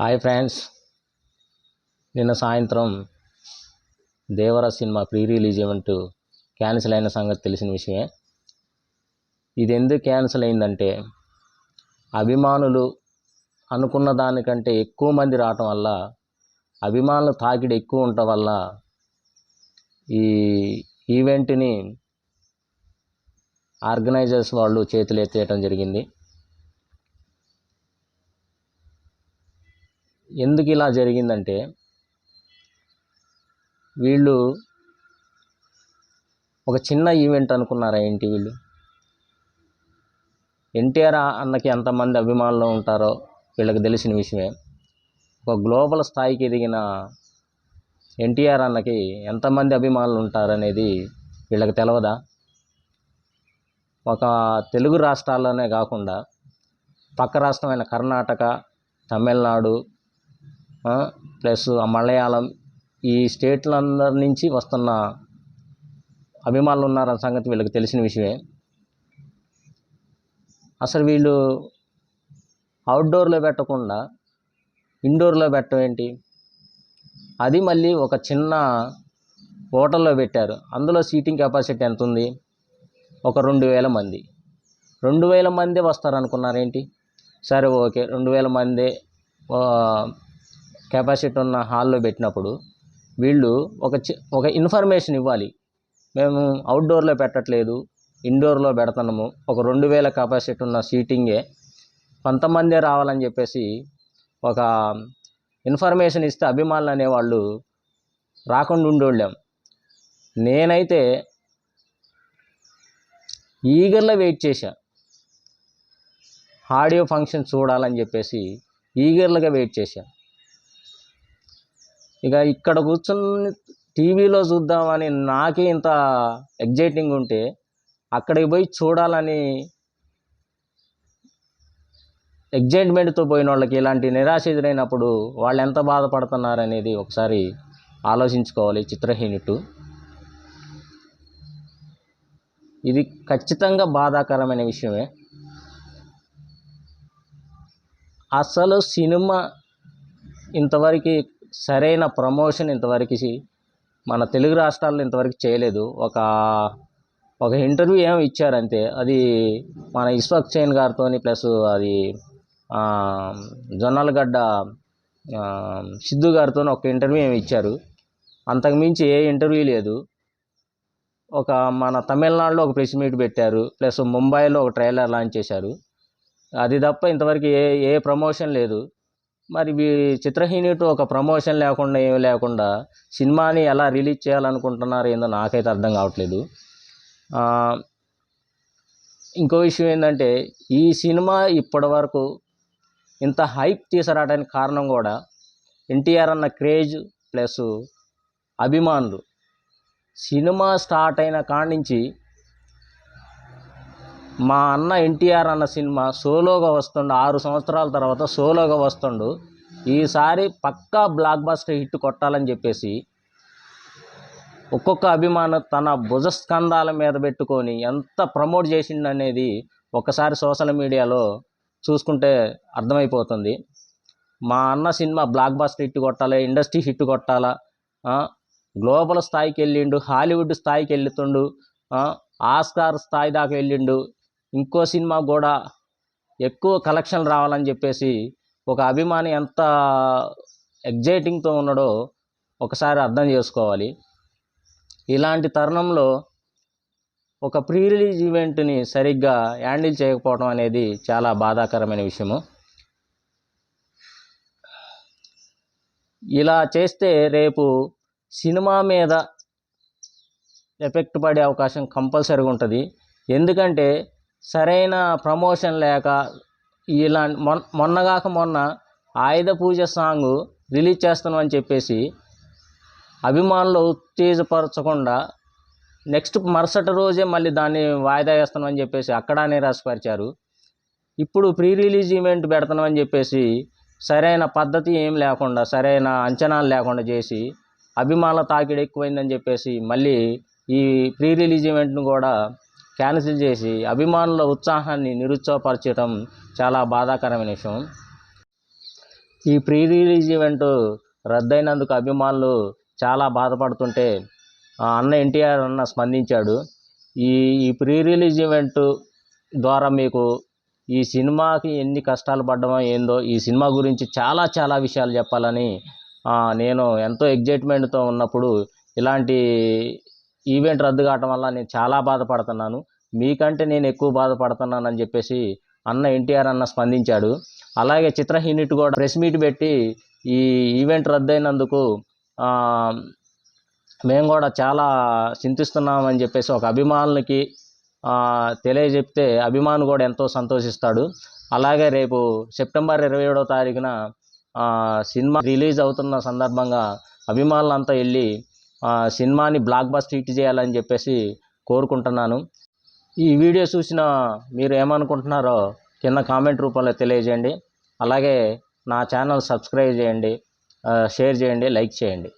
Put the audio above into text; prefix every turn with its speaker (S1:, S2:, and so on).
S1: Hi friends. నిన్న సాయంత్రం Devara cinema pre release event cancel అయిన సంగతి తెలిసిన విషయమే. ఇది ఎందుకు క్యాన్సిల్ అయిందంటే అభిమానులు అనుకున్న దానికంటే ఎక్కువ మంది రావటం వల్ల అభిమానులు తాకిడి ఎక్కువ ఉండటం వల్ల ఈ ఈవెంట్ని ఆర్గనైజర్స్ వాళ్ళు చేతులు ఎత్తేయటం జరిగింది. ఎందుకు ఇలా జరిగిందంటే వీళ్ళు ఒక చిన్న ఈవెంట్ అనుకున్నారా ఏంటి వీళ్ళు? ఎన్టీఆర్ అన్నకి ఎంతమంది అభిమానులు ఉంటారో వీళ్ళకి తెలిసిన విషయమే. ఒక గ్లోబల్ స్థాయికి ఎదిగిన ఎన్టీఆర్ అన్నకి ఎంతమంది అభిమానులు ఉంటారనేది వీళ్ళకి తెలియదా ఒక తెలుగు రాష్ట్రాల్లోనే కాకుండా పక్క రాష్ట్రమైన కర్ణాటక తమిళనాడు ప్లస్ మలయాళం ఈ స్టేట్లందరి నుంచి వస్తున్న అభిమానులు ఉన్నారన్న సంగతి వీళ్ళకి తెలిసిన విషయమే. అసలు వీళ్ళు అవుట్డోర్లో పెట్టకుండా ఇండోర్లో పెట్టడం ఏంటి? అది మళ్ళీ ఒక చిన్న హోటల్లో పెట్టారు. అందులో సీటింగ్ కెపాసిటీ ఎంత ఉంది? ఒక రెండు వేల మంది. రెండు వేల మంది వస్తారు అనుకున్నారేంటి సరే ఓకే. రెండు వేల మంది కెపాసిటీ ఉన్న హాల్లో పెట్టినప్పుడు వీళ్ళు ఒక చి ఒక ఇన్ఫర్మేషన్ ఇవ్వాలి. మేము అవుట్డోర్లో పెట్టట్లేదు ఇండోర్లో పెడుతున్నాము. ఒక రెండు వేల కెపాసిటీ ఉన్న సీటింగే కొంతమందే రావాలని చెప్పేసి ఒక ఇన్ఫర్మేషన్ ఇస్తే అభిమానులు అనేవాళ్ళు రాకుండా ఉండేవాళ్ళం. నేనైతే ఈగర్లో వెయిట్ చేశా. ఆడియో ఫంక్షన్ చూడాలని చెప్పేసి ఈగర్లుగా వెయిట్ చేశా. ఇక ఇక్కడ కూర్చుని టీవీలో చూద్దామని నాకే ఇంత ఎగ్జైటింగ్ ఉంటే అక్కడికి పోయి చూడాలని ఎగ్జైట్మెంట్తో పోయిన వాళ్ళకి ఇలాంటి నిరాశ ఎదురైనప్పుడు వాళ్ళు ఎంత బాధపడుతున్నారు అనేది ఒకసారి ఆలోచించుకోవాలి చిత్రహీనుటు ఇది ఖచ్చితంగా బాధాకరమైన విషయమే. అసలు సినిమా ఇంతవరకు సరైన ప్రమోషన్ ఇంతవరకు మన తెలుగు రాష్ట్రాల్లో ఇంతవరకు చేయలేదు. ఒక ఒక ఇంటర్వ్యూ ఏమో ఇచ్చారంతే. అది మన ఇస్వాక్ చైన్ గారితో ప్లస్ అది జొన్నలగడ్డ సిద్ధు గారితో ఒక ఇంటర్వ్యూ ఏమి ఇచ్చారు. అంతకుమించి ఏ ఇంటర్వ్యూ లేదు. ఒక మన తమిళనాడులో ఒక ప్రెస్ మీట్ పెట్టారు. ప్లస్ ముంబైలో ఒక ట్రైలర్ లాంచ్ చేశారు. అది తప్ప ఇంతవరకు ఏ ఏ ప్రమోషన్ లేదు. మరి చిత్రహీనుటు ఒక ప్రమోషన్ లేకుండా ఏమి లేకుండా సినిమాని ఎలా రిలీజ్ చేయాలనుకుంటున్నారు ఏందో నాకైతే అర్థం కావట్లేదు. ఇంకో విషయం ఏంటంటే ఈ సినిమా ఇప్పటి వరకు ఇంత హైప్ తీసుకురావడానికి కారణం కూడా ఎన్టీఆర్ అన్న క్రేజ్ ప్లస్ అభిమానులు. సినిమా స్టార్ట్ అయిన కాడ నుంచి మా అన్న ఎన్టీఆర్ అన్న సినిమా సోలోగా వస్తుండు ఆరు సంవత్సరాల తర్వాత సోలోగా వస్తుండు. ఈసారి పక్కా బ్లాక్ బస్టర్ హిట్ కొట్టాలని చెప్పేసి ఒక్కొక్క అభిమానం తన భుజస్కంధాల మీద పెట్టుకొని ఎంత ప్రమోట్ చేసిండనేది ఒకసారి సోషల్ మీడియాలో చూసుకుంటే అర్థమైపోతుంది. మా అన్న సినిమా బ్లాక్ బస్టర్ హిట్ కొట్టాలి ఇండస్ట్రీ హిట్ కొట్టాలా? గ్లోబల్ స్థాయికి వెళ్ళిండు హాలీవుడ్ స్థాయికి వెళ్తుండు ఆస్కార్ స్థాయి దాకా వెళ్ళిండు. ఇంకో సినిమా కూడా ఎక్కువ కలెక్షన్ రావాలని చెప్పేసి ఒక అభిమాని ఎంత ఎగ్జైటింగ్తో ఉన్నాడో ఒకసారి అర్థం చేసుకోవాలి. ఇలాంటి తరుణంలో ఒక ప్రీ రిలీజ్ ఈవెంట్ని సరిగ్గా హ్యాండిల్ చేయకపోవడం అనేది చాలా బాధాకరమైన విషయము. ఇలా చేస్తే రేపు సినిమా మీద ఎఫెక్ట్ పడే అవకాశం కంపల్సరీగా ఉంటుంది. ఎందుకంటే సరైన ప్రమోషన్ లేక ఇలా మొన్న మొన్నగాక మొన్న ఆయుధ పూజ సాంగ్ రిలీజ్ చేస్తున్నామని చెప్పేసి అభిమానులు ఉత్తేజపరచకుండా నెక్స్ట్ మరుసటి రోజే మళ్ళీ దాన్ని వాయిదా వేస్తున్నామని చెప్పేసి అక్కడ నిరాశపరిచారు. ఇప్పుడు ప్రీ రిలీజ్ ఈవెంట్ పెడుతున్నామని చెప్పేసి సరైన పద్ధతి ఏం లేకుండా సరైన అంచనాలు లేకుండా చేసి అభిమానుల తాకిడి ఎక్కువైందని చెప్పేసి మళ్ళీ ఈ ప్రీ రిలీజ్ ఈవెంట్ను కూడా క్యాన్సిల్ చేసి అభిమానుల ఉత్సాహాన్ని నిరుత్సాహపరచడం చాలా బాధాకరమైన విషయం. ఈ ప్రీ రిలీజ్ ఈవెంట్ రద్దయినందుకు అభిమానులు చాలా బాధపడుతుంటే అన్న ఎన్టీఆర్ అన్న స్పందించాడు. ఈ ఈ ప్రీ రిలీజ్ ఈవెంట్ ద్వారా మీకు ఈ సినిమాకి ఎన్ని కష్టాలు పడ్డమో ఏందో ఈ సినిమా గురించి చాలా చాలా విషయాలు చెప్పాలని నేను ఎంతో ఎగ్జైట్మెంట్తో ఉన్నప్పుడు ఇలాంటి ఈవెంట్ రద్దు కావటం వల్ల నేను చాలా బాధపడుతున్నాను. మీకంటే నేను ఎక్కువ బాధపడుతున్నాను అని చెప్పేసి అన్న ఎన్టీఆర్ అన్న స్పందించాడు. అలాగే చిత్ర యూనిట్ కూడా ప్రెస్ మీట్ పెట్టి ఈ ఈవెంట్ రద్దయినందుకు మేము కూడా చాలా చింతిస్తున్నామని చెప్పేసి ఒక అభిమానులకి తెలియజెప్తే అభిమాను కూడా ఎంతో సంతోషిస్తాడు. అలాగే రేపు సెప్టెంబర్ ఇరవై ఏడో తారీఖున సినిమా రిలీజ్ అవుతున్న సందర్భంగా అభిమానులంతా వెళ్ళి సినిమాని బ్లాక్ బస్ట్ హిట్ చేయాలని చెప్పేసి కోరుకుంటున్నాను. ఈ వీడియో చూసిన మీరు ఏమనుకుంటున్నారో కింద కామెంట్ రూపంలో తెలియజేయండి. అలాగే నా ఛానల్ సబ్స్క్రైబ్ చేయండి. షేర్ చేయండి లైక్ చేయండి.